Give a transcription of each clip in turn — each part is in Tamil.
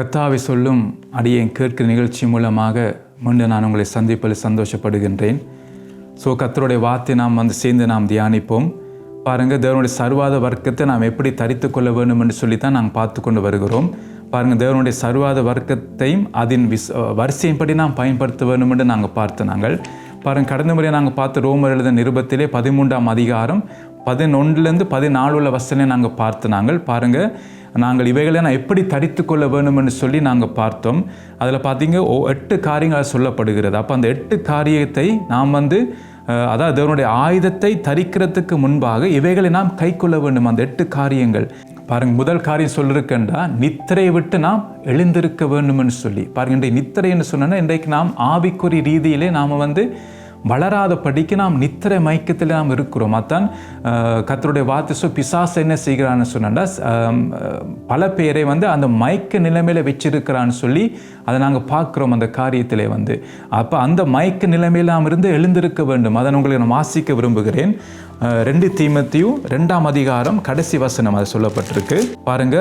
கத்தாவை சொல்லும் அடியேன் கேட்கிற நிகழ்ச்சி மூலமாக மீண்டும் நான் உங்களை சந்திப்பதில் சந்தோஷப்படுகின்றேன். ஸோ கத்தருடைய வார்த்தை நாம் வந்து சேர்ந்து நாம் தியானிப்போம். பாருங்கள் தேவனுடைய சர்வாத வர்க்கத்தை நாம் எப்படி தரித்து கொள்ள வேண்டும் என்று சொல்லி தான் நாங்கள் பார்த்து கொண்டு வருகிறோம். பாருங்கள் தேவனுடைய சர்வாத வர்க்கத்தையும் அதன் விஸ் வரிசையின்படி நாம் பயன்படுத்த வேண்டும் என்று நாங்கள் பார்த்து நாங்கள். பாருங்கள் கடந்த முறை நாங்கள் பார்த்து ரோமர் எழுத நிருபத்திலே பதிமூன்றாம் அதிகாரம் பதினொன்றுலேருந்து பதினாலு உள்ள வசனை நாங்கள் பார்த்து நாங்கள் பாருங்கள் நாங்கள் இவைகளை நான் எப்படி தரித்து கொள்ள வேணும்னு சொல்லி நாங்கள் பார்த்தோம். அதில் பார்த்தீங்க ஓ எட்டு காரியங்கள் சொல்லப்படுகிறது. அப்போ அந்த எட்டு காரியத்தை நாம் வந்து அதாவது தேவனுடைய ஆயுதத்தை தரிக்கிறதுக்கு முன்பாக இவைகளை நாம் கை கொள்ள வேண்டும். அந்த எட்டு காரியங்கள். பாருங்க முதல் காரியம் சொல்லிருக்கேன்டா நித்திரையை விட்டு நாம் எழுந்திருக்க வேண்டும்னு சொல்லி. பாருங்க இன்றைய நித்திரைன்னு சொன்னோன்னா இன்றைக்கு நாம் ஆவிக்குறி ரீதியிலே நாம் வந்து வளராத படிக்கு நாம் நித்திரை மயக்கத்தில் நாம் இருக்கிறோம். அதான் கத்தருடைய வார்த்தை சொல் பிசாசு என்ன செய்கிறான்னு சொன்னா பல பேரை வந்து அந்த மயக்க நிலைமையில வச்சிருக்கிறான்னு சொல்லி அதை நாங்கள் பார்க்குறோம் அந்த காரியத்திலே வந்து. அப்போ அந்த மயக்க நிலைமையில் நாம் இருந்து எழுந்திருக்க வேண்டும். அதை உங்களுக்கு நான் வாசிக்க விரும்புகிறேன். ரெண்டு தீமத்தையும் ரெண்டாம் அதிகாரம் கடைசி வசனம் அது சொல்லப்பட்டிருக்கு. பாருங்க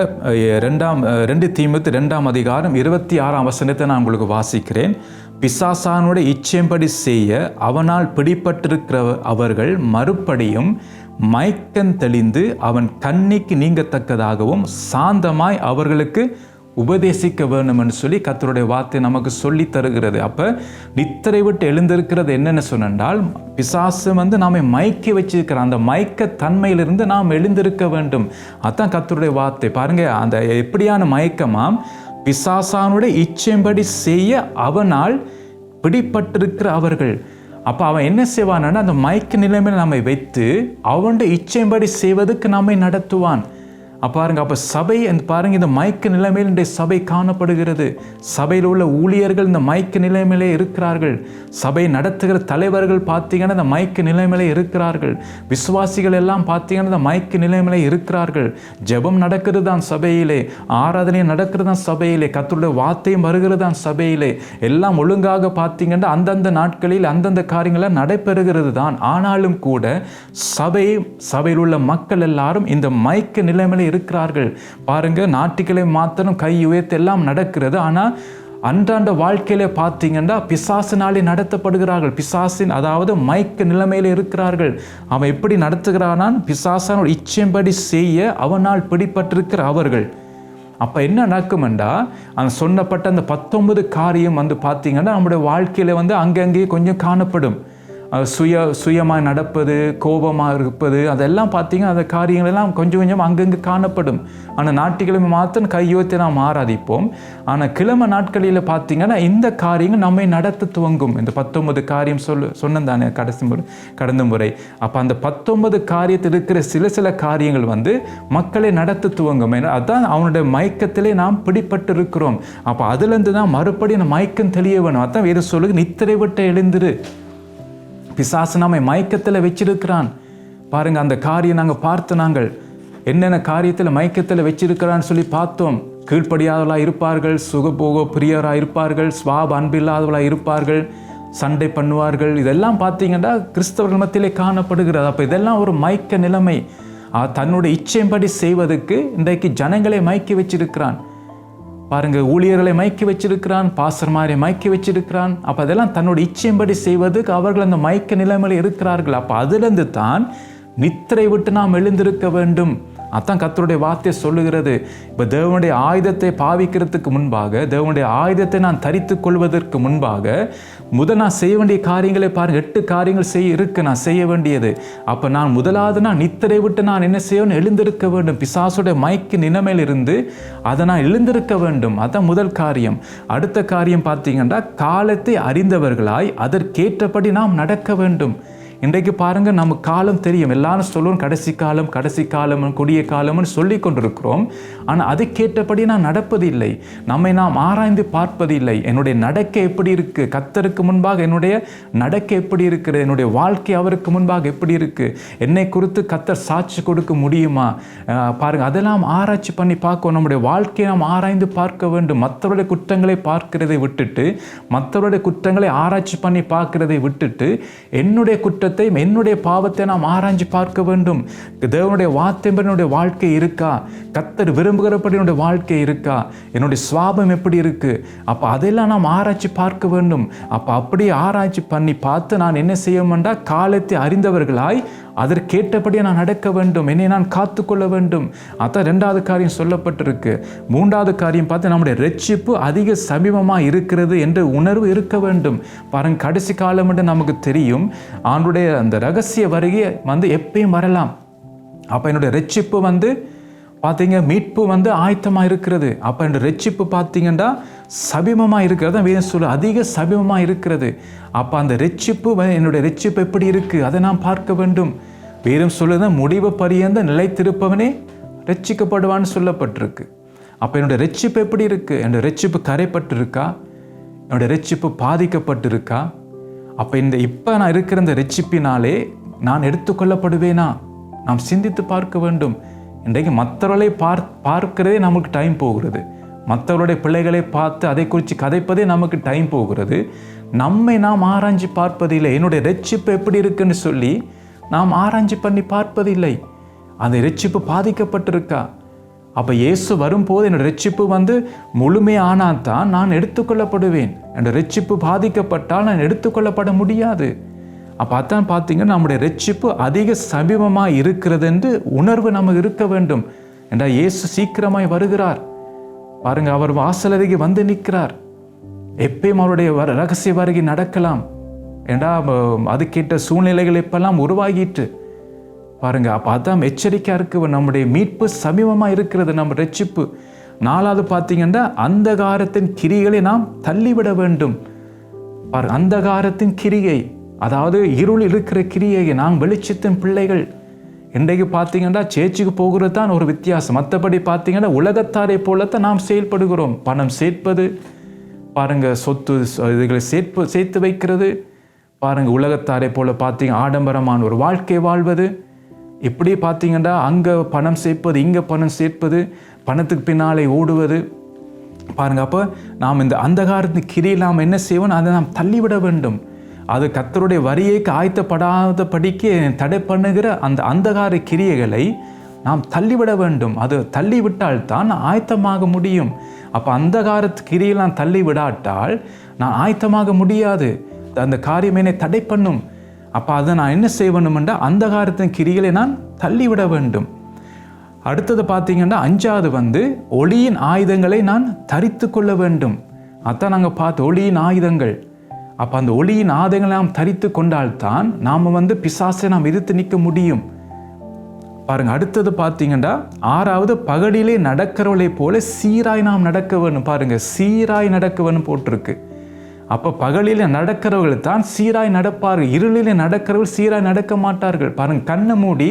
ரெண்டாம் ரெண்டு தீமத்து ரெண்டாம் அதிகாரம் இருபத்தி ஆறாம் வசனத்தை நான் உங்களுக்கு வாசிக்கிறேன். பிசாசானுடைய இச்சையம்படி செய்ய அவனால் பிடிபட்டிருக்கிற அவர்கள் மறுபடியும் மயக்கம் தெளிந்து அவன் கண்ணிக்கு நீங்கத்தக்கதாகவும் சாந்தமாய் அவர்களுக்கு உபதேசிக்க வேணும்னு சொல்லி கத்தருடைய வார்த்தை நமக்கு சொல்லி தருகிறது. அப்போ நித்திரை விட்டு எழுந்திருக்கிறது என்னென்னு சொன்னால் பிசாசு வந்து நாம மயக்கி வச்சிருக்கிற அந்த மயக்க தன்மையிலிருந்து நாம் எழுந்திருக்க வேண்டும். அதான் கத்தருடைய வார்த்தை. பாருங்க அந்த எப்படியான மயக்கமாம் பிசாசானுடைய இச்சைம்படி செய்ய அவனால் பிடிப்பட்டிருக்கிற அவர்கள். அப்போ அவன் என்ன செய்வான்னா அந்த மயக்க நிலைமையில் நம்மை வைத்து அவனுடைய இச்சைம்படி செய்வதற்கு நம்மை நடத்துவான். பாருங்கள் பாருங்க அப்போ சபை அந்த பாருங்க இந்த மயக்க நிலைமையில் இன்றைய சபை காணப்படுகிறது. சபையில் உள்ள ஊழியர்கள் இந்த மயக்க நிலைமையிலே இருக்கிறார்கள். சபை நடத்துகிற தலைவர்கள் பார்த்தீங்கன்னா இந்த மயக்க நிலைமையிலே இருக்கிறார்கள். விசுவாசிகள் எல்லாம் பார்த்தீங்கன்னா இந்த மயக்க நிலைமையிலே இருக்கிறார்கள். ஜெபம் நடக்கிறது தான் சபையிலே. ஆராதனை நடக்கிறது தான் சபையிலே. கத்தருடைய வார்த்தையும் வருகிறது தான் சபையிலே. எல்லாம் ஒழுங்காக பார்த்தீங்கன்னா அந்தந்த நாட்களில் அந்தந்த காரியங்களை நடைபெறுகிறது தான். ஆனாலும் கூட சபை சபையில் உள்ள மக்கள் எல்லாரும் இந்த மயக்க நிலைமையில இருக்கிறார்கள். பாருங்கள் நாட்டுகளை மாத்திரம் கை உயர்த்து எல்லாம் நடக்கிறது. ஆனால் அன்றாண்ட வாழ்க்கையில பார்த்தீங்கன்னா பிசாசினாலே நடத்தப்படுகிறார்கள். பிசாசின் அதாவது மயக்க நிலைமையில இருக்கிறார்கள். அவன் எப்படி நடத்துகிறானான்? பிசாசனோட இச்சைப்படி செய்ய அவனால் பிடிபட்டிருக்கிற அவர்கள். அப்போ என்ன நடக்குமெண்டா? அந்த சொன்னப்பட்ட அந்த பத்தொன்பது காரியம் வந்து பார்த்தீங்கன்னா நம்முடைய வாழ்க்கையில் வந்து அங்கங்கேயே கொஞ்சம் காணப்படும். சுய சுயமாக நடப்பது கோபமாக இருப்பது அதெல்லாம் பார்த்தீங்கன்னா அந்த காரியங்களெல்லாம் கொஞ்சம் கொஞ்சம் அங்கங்கே காணப்படும். ஆனால் ஞாயிற்றுக்கிழமை மாத்திரம் கையோத்தி நாம் ஆராதிப்போம். ஆனால் கிழமை நாட்களில் பார்த்தீங்கன்னா இந்த காரியங்கள் நம்மை நடத்த துவங்கும். இந்த பத்தொன்பது காரியம் சொல் சொன்னேன் கடைசி முறை கடந்த முறை. அப்போ அந்த பத்தொன்பது காரியத்தில் இருக்கிற சில சில காரியங்கள் வந்து மக்களை நடத்த துவங்கும். ஏன்னா அதுதான் அவனுடைய மயக்கத்திலே நாம் பிடிப்பட்டு இருக்கிறோம் அப்போ அதுலேருந்து தான் மறுபடியும் மயக்கம் தெளிய வேணும். அதான் வேறு சொல்லுங்க நித்திரை விட்டு எழுந்துரு. பிசாசு நம்மை மயக்கத்தில் வச்சிருக்கிறான். பாருங்க அந்த காரியம் நாங்கள் பார்த்து நாங்கள். என்னென்ன காரியத்தில் மயக்கத்தில் வச்சிருக்கிறான்னு சொல்லி பார்த்தோம். கீழ்ப்படியாதவளாக இருப்பார்கள் சுகபோக பிரியராக இருப்பார்கள் சுவாப அன்பில்லாதவளாக இருப்பார்கள் சண்டை பண்ணுவார்கள். இதெல்லாம் பார்த்தீங்கன்னா கிறிஸ்தவர்கள் மத்தியிலே காணப்படுகிறது. அப்போ இதெல்லாம் ஒரு மயக்க நிலைமை. தன்னுடைய இச்சையின்படி செய்வதற்கு இன்றைக்கு ஜனங்களை மயக்கி வச்சிருக்கிறான். பாருங்கள் ஊழியர்களை மயக்கி வச்சிருக்கிறான் பாசர்மாரை மயக்கி வச்சிருக்கிறான். அப்போ அதெல்லாம் தன்னோட இச்சையின்படி செய்வதுக்கு அவர்கள் அந்த மயக்க நிலைமையில் இருக்கிறார்கள். அப்போ அதிலிருந்து தான் நித்திரை விட்டு நாம் எழுந்திருக்க வேண்டும். அதான் கத்தருடைய வார்த்தை சொல்லுகிறது. இப்போ தேவனுடைய ஆயுதத்தை பாவிக்கிறதுக்கு முன்பாக தேவனுடைய ஆயுதத்தை நான் தரித்து கொள்வதற்கு முன்பாக முதல் நான் செய்ய வேண்டிய காரியங்களை பாருங்க எட்டு காரியங்கள் செய்ய இருக்கு நான் செய்ய வேண்டியது. அப்போ நான் முதலாவது நான் நித்திரை விட்டு நான் என்ன செய்யணும் எழுந்திருக்க வேண்டும். பிசாசுடைய மயக்க நிலைமையிலிருந்து அதை நான் எழுந்திருக்க வேண்டும். அதான் முதல் காரியம். அடுத்த காரியம் பார்த்தீங்கன்னா காலத்தை அறிந்தவர்களாய் அதற்கேற்றபடி நாம் நடக்க வேண்டும். இன்றைக்கு பாருங்கள் நம்ம காலம் தெரியும். எல்லாரும் சொல்லுவோம் கடைசி காலம் கடைசி காலம் கொடிய காலம்னு சொல்லி கொண்டிருக்கிறோம். ஆனால் அதுக்கேற்றபடி நான் நடப்பதில்லை. நம்மை நாம் ஆராய்ந்து பார்ப்பதில்லை. என்னுடைய நடக்கை எப்படி இருக்கு? கத்தருக்கு முன்பாக என்னுடைய நடக்கை எப்படி இருக்கிறது? என்னுடைய வாழ்க்கை அவருக்கு முன்பாக எப்படி இருக்கு? என்னை குறித்து கத்தர் சாட்சி கொடுக்க முடியுமா? பாருங்கள் பாருங்க அதெல்லாம் ஆராய்ச்சி பண்ணி பார்க்கணும். நம்முடைய வாழ்க்கையை நாம் ஆராய்ந்து பார்க்க வேண்டும். மற்றவருடைய குற்றங்களை பார்க்கிறதை விட்டுட்டு மற்றவருடைய குற்றங்களை ஆராய்ச்சி பண்ணி பார்க்கிறதை விட்டுட்டு என்னுடைய குற்ற குற்றத்தையும் என்னுடைய பாவத்தை நாம் ஆராய்ஞ்சு பார்க்க வேண்டும். தேவனுடைய வார்த்தை என்னுடைய வாழ்க்கை இருக்கா? கத்தர் விரும்புகிறபடி என்னுடைய வாழ்க்கை இருக்கா? என்னுடைய சுவாபம் எப்படி இருக்கு? அப்போ அதெல்லாம் நாம் ஆராய்ச்சி பார்க்க வேண்டும். அப்போ அப்படியே ஆராய்ச்சி பண்ணி பார்த்து நான் என்ன செய்ய வேண்டாம்? காலத்தை அறிந்தவர்களாய் அதற்கேட்டபடியே நான் நடக்க வேண்டும். என்னை நான் காத்துக்கொள்ள வேண்டும். அதான் ரெண்டாவது காரியம் சொல்லப்பட்டிருக்கு. மூன்றாவது காரியம் பார்த்து நம்முடைய ரட்சிப்பு அதிக சமீபமாக இருக்கிறது என்ற உணர்வு இருக்க வேண்டும். பாருங்க கடைசி காலம் என்று நமக்கு தெரியும். ஆண்டுடைய அந்த ரகசிய வருகை வந்து எப்பயும் வரலாம். அப்போ என்னுடைய ரட்சிப்பு வந்து பார்த்தீங்க மீட்பு வந்து ஆயத்தமாக இருக்கிறது. அப்போ என்னுடைய ரட்சிப்பு பார்த்தீங்கன்னா சபிமமாக இருக்கிறது தான் வேதம் சொல்லு அதிக சபிமமாக இருக்கிறது. அப்போ அந்த ரெச்சிப்பு என்னுடைய ரெச்சிப்பு எப்படி இருக்குது அதை நான் பார்க்க வேண்டும். வேதம் சொல்லுது முடிவு பரியந்த நிலைத்திருப்பவனே ரட்சிக்கப்படுவான்னு சொல்லப்பட்டிருக்கு. அப்போ என்னுடைய ரட்சிப்பு எப்படி இருக்குது என்னுடைய ரட்சிப்பு கரைப்பட்டிருக்கா? என்னுடைய ரட்சிப்பு பாதிக்கப்பட்டிருக்கா? அப்போ இந்த இப்போ நான் இருக்கிற இந்த ரட்சிப்பினாலே நான் எடுத்துக்கொள்ளப்படுவேனா? நாம் சிந்தித்து பார்க்க வேண்டும். இன்றைக்கு மற்றவர்களை பார் பார்க்கிறதே நமக்கு டைம் போகிறது. மற்றவருடைய பிள்ளைகளை பார்த்து அதை குறித்து கதைப்பதே நமக்கு டைம் போகிறது. நம்மை நாம் ஆராய்ஞ்சு பார்ப்பதில்லை. என்னுடைய ரட்சிப்பு எப்படி இருக்குன்னு சொல்லி நாம் ஆராய்ஞ்சு பண்ணி பார்ப்பதில்லை. அந்த ரட்சிப்பு பாதிக்கப்பட்டிருக்கா? அப்போ இயேசு வரும்போது என்னோட ரட்சிப்பு வந்து முழுமையானால் தான் நான் எடுத்துக்கொள்ளப்படுவேன். என்னோட ரட்சிப்பு பாதிக்கப்பட்டால் நான் எடுத்துக்கொள்ளப்பட முடியாது. அப்போ அதான் பார்த்தீங்கன்னா நம்முடைய ரட்சிப்பு அதிக சமீபமாக இருக்கிறது என்று உணர்வு நமக்கு இருக்க வேண்டும். என்றால் இயேசு சீக்கிரமாய் வருகிறார். பாருங்க அவர் வாசல் அருகே வந்து நிற்கிறார். எப்பயும் அவருடைய வர ரகசிய வருகை நடக்கலாம். ஏண்டா அதுக்கேற்ற சூழ்நிலைகள் இப்பெல்லாம் உருவாகிட்டு. பாருங்க அப்போ அதான் எச்சரிக்கையாக இருக்கு நம்முடைய மீட்பு சமீபமாக இருக்கிறது நம்ம ரட்சிப்பு. நாலாவது பார்த்தீங்கன்னா அந்தகாரத்தின் கிரிகளை நாம் தள்ளிவிட வேண்டும். பாரு அந்தகாரத்தின் கிரியை அதாவது இருள் இருக்கிற கிரியையை நாம் வெளிச்சத்தின் பிள்ளைகள் இன்றைக்கு பார்த்தீங்கன்னா சேச்சுக்கு போகிறது தான் ஒரு வித்தியாசம். மற்றபடி பார்த்தீங்கன்னா உலகத்தாரை போலத்தான் நாம் செயல்படுகிறோம். பணம் சேர்ப்பது பாருங்கள் சொத்து இதுகளை சேர்ப்பு சேர்த்து வைக்கிறது. பாருங்கள் உலகத்தாரை போல் பார்த்தீங்க ஆடம்பரமான ஒரு வாழ்க்கை வாழ்வது. இப்படி பார்த்தீங்கன்னா அங்கே பணம் சேர்ப்பது இங்கே பணம் சேர்ப்பது பணத்துக்கு பின்னாலே ஓடுவது. பாருங்கள் அப்போ நாம் இந்த அந்தகாரத்தின் கிரியை நாம் என்ன செய்வோம்? அதை நாம் தள்ளிவிட வேண்டும். அது கத்தருடைய வரியைக்கு ஆயத்தப்படாதபடிக்கு தடை பண்ணுகிற அந்த அந்தகார கிரியைகளை நாம் தள்ளிவிட வேண்டும். அது தள்ளிவிட்டால் தான் ஆயத்தமாக முடியும். அப்போ அந்தகார கிரியை நான் தள்ளி விடாட்டால் நான் ஆயத்தமாக முடியாது. அந்த காரியம் என்னை தடை பண்ணும் அப்போ அதை நான் என்ன செய்ய என்றால் அந்தகாரத்தின் கிரிகளை நான் தள்ளிவிட வேண்டும். அடுத்தது பார்த்தீங்கன்னா அஞ்சாவது வந்து ஒளியின் ஆயுதங்களை நான் தரித்து கொள்ள வேண்டும். அதான் நாங்கள் பார்த்து ஒளியின் ஆயுதங்கள். அப்போ அந்த ஒளியின் ஆதங்களை நாம் தரித்து கொண்டால்தான் நாம் வந்து பிசாசை நாம் எதிர்த்து நிற்க முடியும். பாருங்கள் அடுத்தது பார்த்தீங்கன்னா ஆறாவது பகலிலே நடக்கிறவளை போல சீராய் நாம் நடக்க வேணும். பாருங்கள் சீராய் நடக்க வேணும் போட்டிருக்கு. அப்போ பகலில் நடக்கிறவர்கள் தான் சீராய் நடப்பார்கள். இருளிலே நடக்கிறவர்கள் சீராய் நடக்க மாட்டார்கள். பாருங்கள் கண்ணை மூடி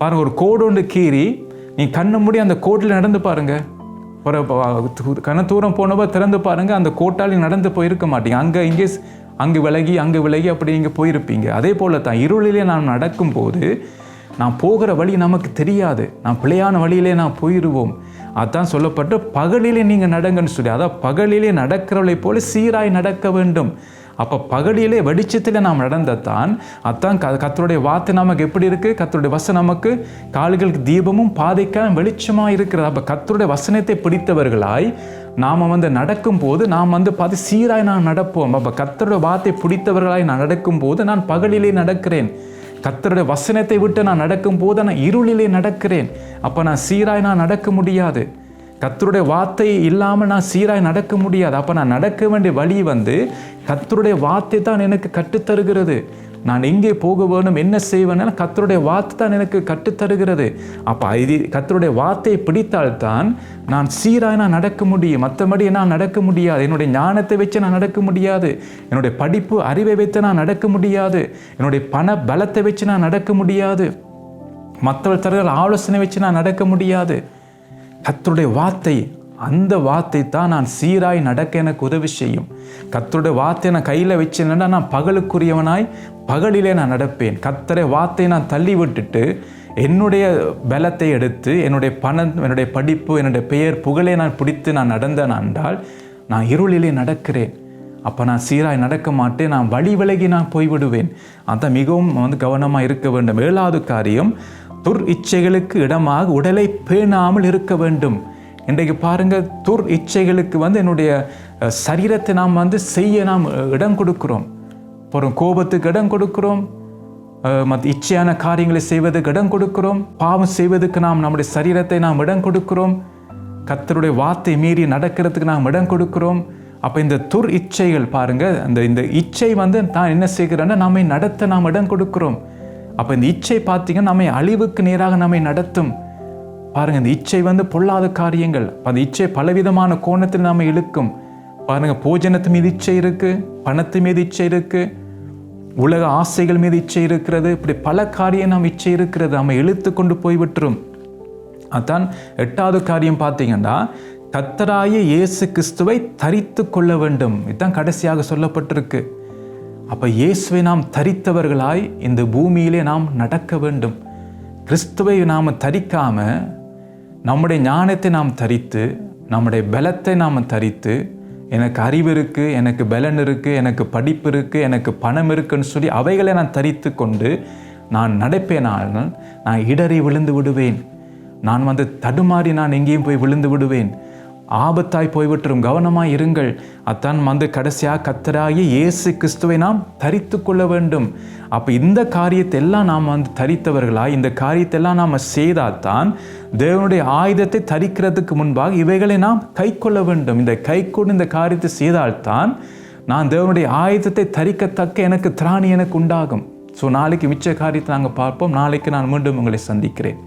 பாருங்கள் ஒரு கோடு ஒன்று கீறி நீ கண்ணை மூடி அந்த கோட்டில் நடந்து பாருங்கள் ஒரு கன தூரம் போனப்போ திறந்து பாருங்க அந்த கோட்டாளி நடந்து போயிருக்க மாட்டீங்க. அங்கே இங்கே அங்கே விலகி அங்கே விலகி அப்படி இங்கே போயிருப்பீங்க. அதே போல தான் இருளிலே நான் நடக்கும்போது நான் போகிற வழி நமக்கு தெரியாது. நான் பிழையான வழியிலே நான் போயிடுவோம் அதான் சொல்லப்பட்டு பகலிலே நீங்கள் நடங்கன்னு சொல்லி அதான் பகலிலே நடக்கிறவளை போல சீராய் நடக்க வேண்டும். அப்போ பகடியிலே வெளிச்சத்தில் நாம் நடந்ததான் அதான் க கத்தருடைய வார்த்தை நமக்கு எப்படி இருக்குது கத்தருடைய வசனம் நமக்கு கால்களுக்கு தீபமும் பாதைக்கான வெளிச்சமாக இருக்கிறது. அப்போ கத்தருடைய வசனத்தை பிடித்தவர்களாய் நாம் வந்து நடக்கும்போது நாம் வந்து பார்த்து சீராய் நான் நடப்போம். அப்போ கத்தருடைய வார்த்தை பிடித்தவர்களாய் நான் நடக்கும்போது நான் பகலிலே நடக்கிறேன். கத்தருடைய வசனத்தை விட்டு நான் நடக்கும்போது நான் இருளிலே நடக்கிறேன். அப்போ நான் சீராய் நான் நடக்க முடியாது. கத்தருடைய வார்த்தை இல்லாமல் நான் சீராக நடக்க முடியாது. அப்போ நான் நடக்க வேண்டிய வழி வந்து கத்தருடைய வார்த்தை தான் எனக்கு கற்றுத்தருகிறது நான் எங்கே போக வேணும் என்ன செய்வேன் கத்தருடைய வார்த்தை தான் எனக்கு கற்றுத்தருகிறது அப்போ இது கத்தருடைய வார்த்தையை பிடித்தால்தான் நான் சீராக நான் நடக்க முடியும். மற்றபடி நான் நடக்க முடியாது. என்னுடைய ஞானத்தை வச்சு நான் நடக்க முடியாது. என்னுடைய படிப்பு அறிவை வைத்து நான் நடக்க முடியாது. என்னுடைய பண பலத்தை வச்சு நான் நடக்க முடியாது. மற்றவர் தருகிற ஆலோசனை வச்சு நான் நடக்க முடியாது. கத்தருடைய வார்த்தை அந்த வார்த்தை தான் நான் சீராய் நடக்க எனக்கு உதவி செய்யும். கத்தருடைய வார்த்தை நான் கையில் வச்சேன்னா நான் பகலுக்குரியவனாய் பகலிலே நான் நடப்பேன். கத்தரை வார்த்தையை நான் தள்ளி விட்டுட்டு என்னுடைய பலத்தை எடுத்து என்னுடைய பணம் என்னுடைய படிப்பு என்னுடைய பெயர் புகழை நான் பிடித்து நான் நடந்தேன் என்றால் நான் இருளிலே நடக்கிறேன். அப்போ நான் சீராய் நடக்க மாட்டேன் நான் வழி விலகி நான் போய்விடுவேன். அதான் மிகவும் வந்து கவனமாக இருக்க வேண்டும். ஏழாவது காரியம் துர் இச்சைகளுக்கு இடமாக உடலை பேணாமல் இருக்க வேண்டும். இன்றைக்கு பாருங்கள் துர் இச்சைகளுக்கு வந்து என்னுடைய சரீரத்தை நாம் வந்து செய்ய நாம் இடம் கொடுக்குறோம். அப்புறம் கோபத்துக்கு இடம் கொடுக்குறோம். மற்ற இச்சையான காரியங்களை செய்வதற்கு இடம் கொடுக்கிறோம். பாவம் செய்வதற்கு நாம் நம்முடைய சரீரத்தை நாம் இடம் கொடுக்கிறோம். கத்தருடைய வார்த்தை மீறி நடக்கிறதுக்கு நாம் இடம் கொடுக்கிறோம். அப்போ இந்த துர் இச்சைகள் பாருங்கள் அந்த இந்த இச்சை வந்து தான் என்ன செய்கிறேன்னா நம்மை நடத்த நாம் இடம் கொடுக்கிறோம். அப்போ இந்த இச்சை பார்த்தீங்கன்னா நம்மை அழிவுக்கு நேராக நம்மை நடத்தும். பாருங்கள் இந்த இச்சை வந்து பொல்லாத காரியங்கள். அந்த இச்சை பலவிதமான கோணத்தில் நம்ம இழுக்கும். பாருங்கள் போஜனத்து மீது இச்சை இருக்குது பணத்து மீது இச்சை இருக்குது உலக ஆசைகள் மீது இச்சை இருக்கிறது. இப்படி பல காரியம் நாம் இச்சை இருக்கிறது நம்ம இழுத்து கொண்டு போய் விட்டுரும் அதான் எட்டாவது காரியம் பார்த்தீங்கன்னா கத்தராய இயேசு கிறிஸ்துவை தரித்து கொள்ள வேண்டும். இதுதான் கடைசியாக சொல்லப்பட்டிருக்கு. அப்போ இயேசுவை நாம் தரித்தவர்களாய் இந்த பூமியிலே நாம் நடக்க வேண்டும். கிறிஸ்துவை நாம் தரிக்காம நம்முடைய ஞானத்தை நாம் தரித்து நம்முடைய பலத்தை நாம் தரித்து எனக்கு அறிவு இருக்குது எனக்கு பலன் இருக்குது எனக்கு படிப்பு இருக்குது எனக்கு பணம் இருக்குன்னு சொல்லி அவைகளை நான் தரித்து கொண்டு நான் நடப்பேனால் நான் இடறி விழுந்து விடுவேன். நான் வந்து தடுமாறி நான் எங்கேயும் போய் விழுந்து விடுவேன். ஆபத்தாய் போய்விட்டுரும். கவனமாக இருங்கள். அத்தான் வந்து கடைசியாக கத்தராகி இயேசு கிறிஸ்துவை நாம் தரித்து கொள்ள வேண்டும். அப்போ இந்த காரியத்தை எல்லாம் நாம் வந்து தரித்தவர்களாய் இந்த காரியத்தை எல்லாம் நாம் செய்தால்தான் தேவனுடைய ஆயுதத்தை தரிக்கிறதுக்கு முன்பாக இவைகளை நாம் கை கொள்ள வேண்டும். இந்த கை கொண்டு இந்த காரியத்தை செய்தால்தான் நான் தேவனுடைய ஆயுதத்தை தரிக்கத்தக்க எனக்கு திராணி எனக்கு உண்டாகும். ஸோ நாளைக்கு மிச்ச காரியத்தை நாங்கள் பார்ப்போம். நாளைக்கு நான் மீண்டும் உங்களை சந்திக்கிறேன்.